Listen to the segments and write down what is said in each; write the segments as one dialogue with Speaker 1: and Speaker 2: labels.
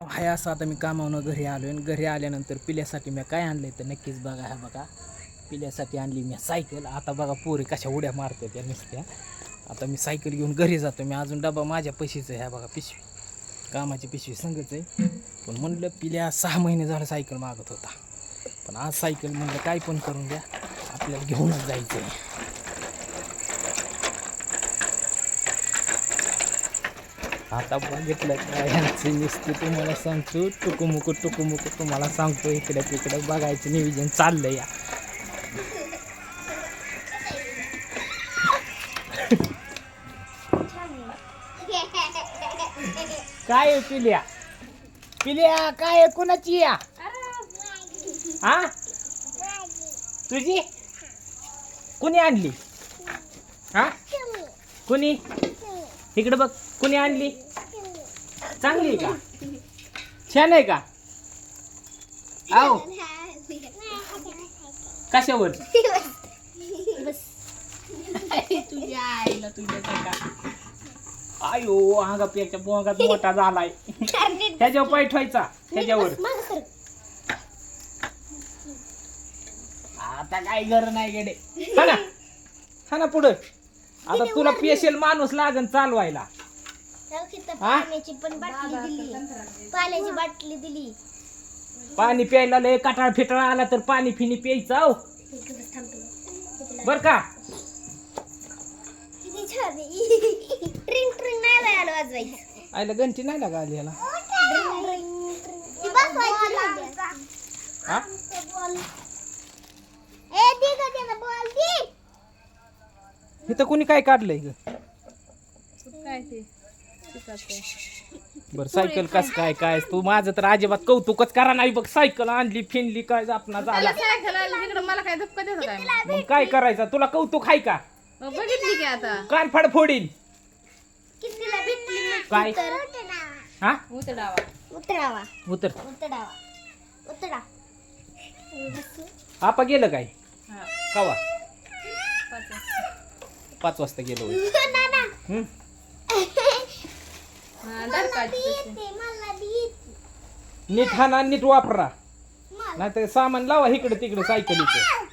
Speaker 1: हाय असं आता मी कामावून घरी आलो आणि घरी आल्यानंतर पिल्यासाठी मी काय आणलं तर नक्कीच बघा ह्या बघा. पिल्यासाठी आणली मी सायकल. आता बघा पोरी कशा उड्या मारते त्या नुसत्या. आता मी सायकल घेऊन घरी जातो. मी अजून डबा माझ्या पैशीचं आहे ह्या बघा पिशवी. कामाची पिशवी संगच आहे. पण म्हणलं पिल्या सहा महिने झालं सायकल मागत होता. पण आज सायकल म्हणलं काय पण करून द्या. आपल्याला घेऊनच जायचं आहे आता बघितलं काय यांचं तुम्हाला सांगतो. टुकुमुकू टुकुमुकू तुम्हाला सांगतो. इकडे तिकडे बघायचं नियोजन चाललंय या. काय पिल्या? पिल्या काय आहे? कुणाची या? हा तुझी? कुणी आणली? हा कुणी? इकडे बघ कुणी आणली? चांगली आहे का? छान आहे का? आहो. कशावर? तुझ्या आईला तुझ्या का आयो अंगापेक्षा बोंगात मोठा झालाय. ह्याच्यावर पाय ठेवायचा ह्याच्यावर आता काय घर नाही गेडे हा ना हा ना पुढं. आता तुला पेशल माणूस लागन चालवायला. हा?
Speaker 2: पाण्याची पण बाटली दिली. पाण्याची बाटली दिली.
Speaker 1: पाणी प्यायला लय कटाळ फिटाळ आला तर पाणी फिनी प्यायचं आहो बर का?
Speaker 2: किती छान आहे. ट्रिंग ट्रिंग नाही बाई आलं वाजवायचं.
Speaker 1: आईला घंटी नाही लागा आली याला.
Speaker 2: ट्रिंग ट्रिंग ट्रिंग. ती बसवायची.
Speaker 1: हा?
Speaker 2: ए त्याला
Speaker 1: इथं कोणी काय काढलंय ग?
Speaker 3: काय ते?
Speaker 1: बर सायकल कस काय काय? तू माझं तर अजिबात कौतुकच करा नाही बघ. सायकल आणली फिनली काय आपणा झाला.
Speaker 3: मला काय धक्का देतो काय मग?
Speaker 1: मग काय करायचं? तुला कौतुक आहे का?
Speaker 3: मग बघितली की आता.
Speaker 1: कान फाड फोडीन.
Speaker 2: कितीला भेटली मग?
Speaker 1: काय?
Speaker 2: तर
Speaker 1: हा?
Speaker 3: उतडावा
Speaker 2: उतरावा.
Speaker 1: उतर.
Speaker 2: उतरावा. उतरा
Speaker 1: आपा गेलं काय?
Speaker 3: हा.
Speaker 1: कवा.
Speaker 3: पाच वाजता
Speaker 1: गेलो हम्म?
Speaker 3: हा?
Speaker 1: नीट हा ना नीट वापरा.
Speaker 2: मला
Speaker 1: नाही तर सामान लावा इकडे तिकडे सायकलीचं.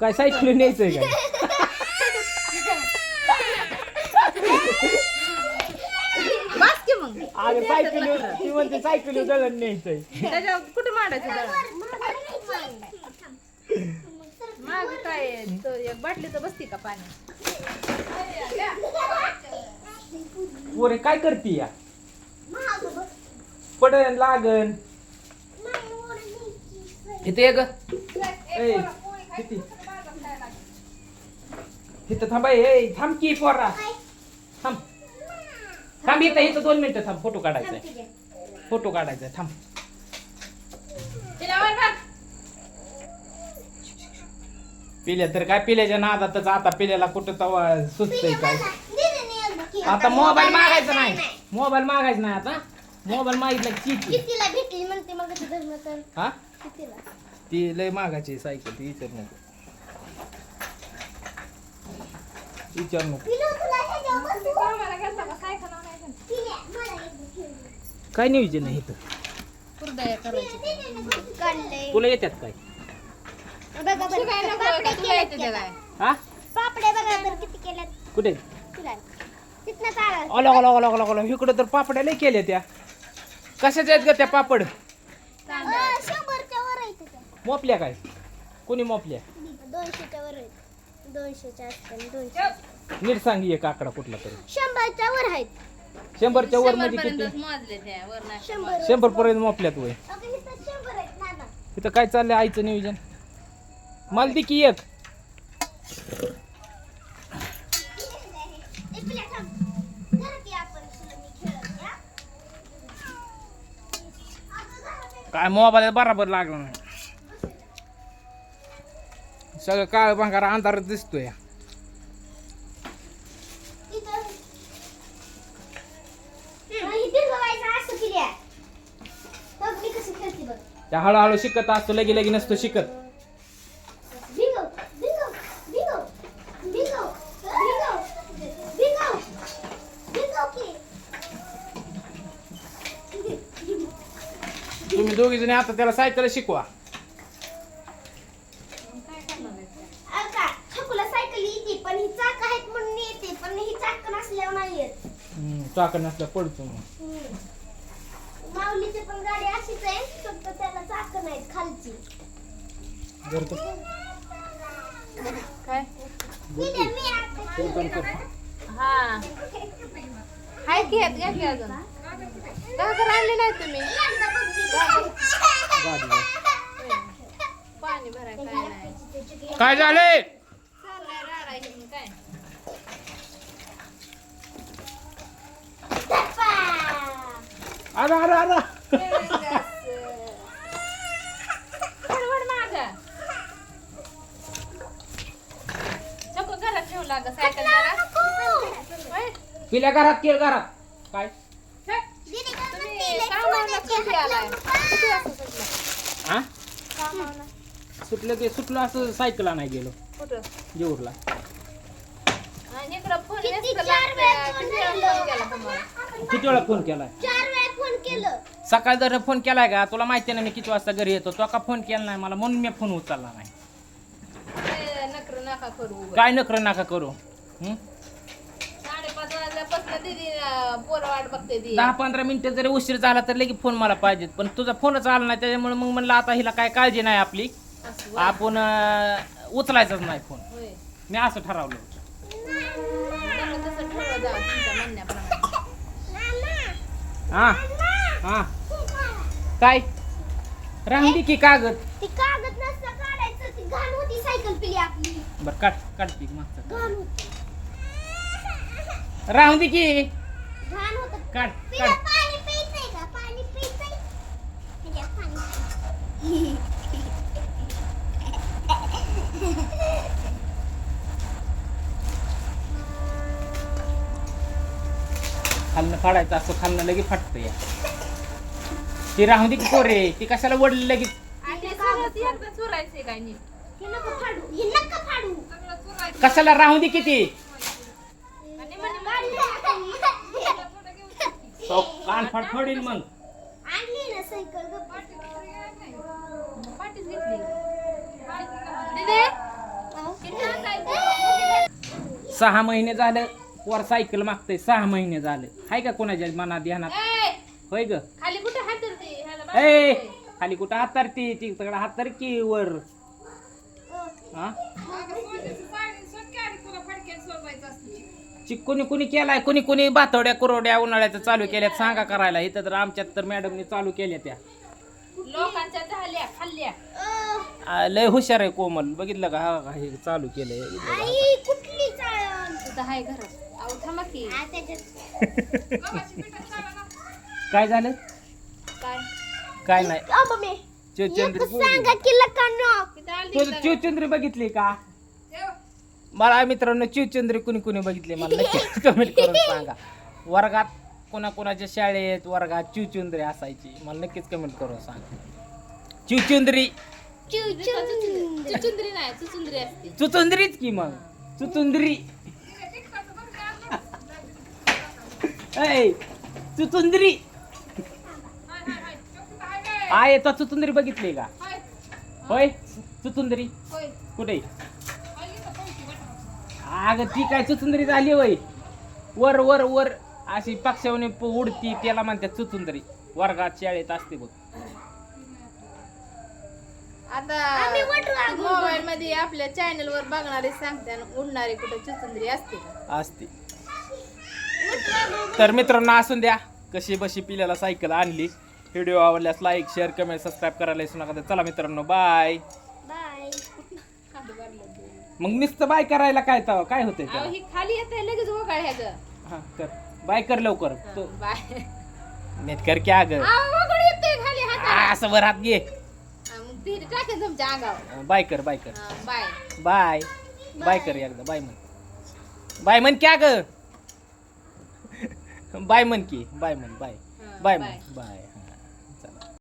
Speaker 1: काय सायकल न्यायचंय काय
Speaker 3: बस
Speaker 1: अगं सायकल ती म्हणते सायकल दळण न्यायचंय.
Speaker 3: त्याच्यावर कुठे मांडायचं दळण? माग काय आहे? तो एक बसती का पाणी?
Speaker 1: पोरे काय करते या? पडन लागन. इथे ये ग. ए, किती? इथं थांबा ए थांब की पोरा. थांब इथं इथं दोन मिनिटं थांब फोटो काढायचा आहे. फोटो काढायचा आहे थांब. पिल्या तर काय पिल्याच्या नादातच आता पिल्याला कुठं तवा सुचतंय काय? आता मोबाईल मागायचा नाही. मोबाईल मागायचा नाही आता. मोबाईल मागितला की चीची
Speaker 2: कितीला भेटली म्हणते मग ते धर्म तर?
Speaker 1: हा?
Speaker 2: कितीला?
Speaker 1: ती लय मागायची सायकल ती विचार नको. विचार नको.
Speaker 2: पिलो तुला ह्याच्यावर बसू.
Speaker 3: कामाला गेलता का? सायकल आणायचं.
Speaker 2: पिल्या, मला एक खेळ.
Speaker 1: काय नियोजन आहे इथं?
Speaker 3: कुरडया करायची.
Speaker 2: काढलंय.
Speaker 1: तुला येतात काय?
Speaker 2: बघा बरं,
Speaker 3: काय नको
Speaker 2: पापड्या
Speaker 3: का? तुला
Speaker 2: केल्यात
Speaker 3: येते ते
Speaker 2: का?
Speaker 3: काय?
Speaker 1: हा?
Speaker 2: पापड्या बघा तर किती केल्यात.
Speaker 1: कुठे?
Speaker 2: तुला तिथनं चाला
Speaker 1: ओला ओला ओला ओला ओला इकडं तर पापड्या लय केल्या त्या. कशाच्या आहेत ग त्या पापड?
Speaker 2: शंभरच्या वर
Speaker 1: मोपल्या काय? कोणी मोपल्या?
Speaker 2: दोनशेच्या वर आहेत. दोनशेच्या असतात दोनशे.
Speaker 1: नीट सांग एक आकडा कुठला तरी.
Speaker 2: शंभरच्या वर आहेत.
Speaker 1: शंभरच्या वर शंभरमध्ये किती?
Speaker 3: पर्यंतच मोजले त्या वर नाही
Speaker 2: शंभर.
Speaker 1: शंभर पर्यंत मोपल्यात वय.
Speaker 2: अगं इथं शंभर आहेत नाना.
Speaker 1: इथं काय चाललंय आईचं नियोजन? मला दे की एक.
Speaker 2: ए, पिल्या, थांब. घरात ये आपण तुला मी खेळत, या. अगं, घरात ये.
Speaker 1: काय मोबाईल बराबर लागला नाही. सगळं काळ भांगारा अंधारात दिसतोय. त्या हळूहळू शिकत असतो लगे लगे नसतो शिकत. तुम्ही दोघी जण आता त्याला सायकल शिकवा.
Speaker 2: चाक
Speaker 1: नसल्या पडतो मग.
Speaker 2: नाहीत खालची.
Speaker 3: काय. हा. हाय की आहेत घ्या की अजून. घागर आणले नाही तुम्ही.
Speaker 1: गाडीवर.
Speaker 3: पाणी भराय काय नाही.
Speaker 1: काय झालंय
Speaker 3: चाललाय घेऊन काय?
Speaker 1: आला आला आला
Speaker 3: वडवड मागं. नको सायकल?
Speaker 1: पिल्या घरात केळ घरात. काय? हा? सुटलं ते सुटलं असं सायकल नाही गेलो? जेवढला
Speaker 2: किती. वेळा फोन केला.
Speaker 3: केला
Speaker 1: केलाय?
Speaker 2: चार वेळा फोन केलं.
Speaker 1: सकाळी जर फोन केलाय का? तुला माहिती आहे ना मी किती वाजता घरी येतो. तो का फोन केला नाही? मला म्हणून मी फोन उचलला नाही.
Speaker 3: नका करू उगाच.
Speaker 1: काय नकर नका करू? हं?
Speaker 3: साडेपाच वाजल्यापासून दीदी अं, पोरं वाट बघते ती.
Speaker 1: दहा पंधरा मिनिटं जरी उशीर झाला तर लगेच फोन मला पाहिजेत. पण तुझा फोनच आला नाही त्याच्यामुळे मग म्हणलं आता हिला काय काळजी नाही आपली.
Speaker 3: असं होय.
Speaker 1: आपण अं, उचलायचाच नाही फोन.
Speaker 3: होय.
Speaker 1: मी असं ठरवलं
Speaker 3: त्यामुळे तसं ठरवा जावं तुमच्या म्हणण्याप्रमाणे.
Speaker 1: हा हा. काय? राहून की कागद?
Speaker 2: ती कागद नसतं घाण होती सायकल पिली आपली.
Speaker 1: बरं काढ काढते मागचं.
Speaker 2: घाण होती.
Speaker 1: राहून दे की.
Speaker 2: घाण होत.
Speaker 1: काढ
Speaker 2: पिल्या
Speaker 1: काढ.
Speaker 2: पाणी प्यायचंय का? पाणी प्यायचंय पिल्या पाणी
Speaker 1: खालनं फाडायचं असं खालनं लगेच फाटतं या. ती राहून दे की पोरे ती कशाला वडली लगेच?
Speaker 3: आणि एकदा चुरायचंय काय नीट?
Speaker 1: कशाला राहून दे किती? तो कान फडफडील मग? सहा महिने झालं वर सायकल मागतय सहा महिने झालं. हाय का कोणाच्या मनात ध्यानात? होय ग.
Speaker 3: खाली कुठे हात
Speaker 1: खाली कुठं हातारती तिकडं हातार की वर. हा? कोणी कोणी केलाय कोणी कोणी बातवड्या कुरवड्या उन्हाळ्याचं चालू केल्यात सांगा करायला. इथं तर आमच्यात तर मॅडमने चालू केल्या त्या
Speaker 3: लोकांच्या झाल्या खाल्ल्या.
Speaker 2: अं,
Speaker 1: आ, लय हुशार आहे कोमल. बघितलं का? हा हा, चालू केलंय?
Speaker 2: आई कुठली
Speaker 3: आहे घरात अहो थांबा की.
Speaker 2: आ, त्याच्यात.
Speaker 1: काय झालं?
Speaker 3: काय?
Speaker 1: काय नाही.
Speaker 2: सांगा की लकांनो
Speaker 1: तुझं चिवचंद्री बघितली का? मला मित्रांनो चिवचंद्री कुणी कुणी बघितली मला नक्की कमेंट करून सांगा. वर्गात कोणाकोणाच्या शाळेत वर्गात चिवचुंद्री असायची मला नक्कीच कमेंट करून सांगा. चिवचुंद्री.
Speaker 3: चुचुंदरी नाही चुचुंदरी असते.
Speaker 1: चुचुंद्रीच की मग? चुचुंद्री. ऐ, चुचुंद्री. आहे तो चुचुंद्री बघितली का? होय? चुचुंद्री
Speaker 3: होय.
Speaker 1: कुठे? अगं ती काय चुचुंदरी झाली वय वर वर वर. अशी पक्षावणी प- उडती त्याला म्हणतात चुचुंदरी वर्गात शाळेत असते बघ.
Speaker 2: आम्ही
Speaker 3: आता
Speaker 2: वटू अगोदर.
Speaker 3: मोबाईल मध्ये आपल्या चॅनल वर बघणारे सांगते आणि उडणारे कुठे चुचुंदरी असते का?
Speaker 1: असते. तर मित्रांनो असून द्या. कशी बशी पिल्याला सायकल आणली. व्हिडिओ आवडल्यास लाईक शेअर कमेंट सबस्क्राईब करायला विसरू नका. चला मित्रांनो बाय. मग नुसतं बाय करायला काय तवा? काय होतंय
Speaker 3: अहो
Speaker 1: त्याला?
Speaker 3: ही खाली येत लगेच वगाळ ह्याचं.
Speaker 1: हा कर. बाय कर लवकर. तो
Speaker 3: बाय.
Speaker 1: नेट कर की अगं
Speaker 3: खाली
Speaker 1: आ, असं वर हात घे.
Speaker 3: मग ती टाकेन तुमच्या अंगावर.
Speaker 1: बाय कर बाय कर.
Speaker 3: हा, बाय.
Speaker 1: बाय. बाय कर एकदा बाय म्हण. बाय म्हण क्या ग बाय म्हण की बाय म्हण बाय.
Speaker 3: हा,
Speaker 1: बाय
Speaker 3: बाय.
Speaker 1: म्हण बाय.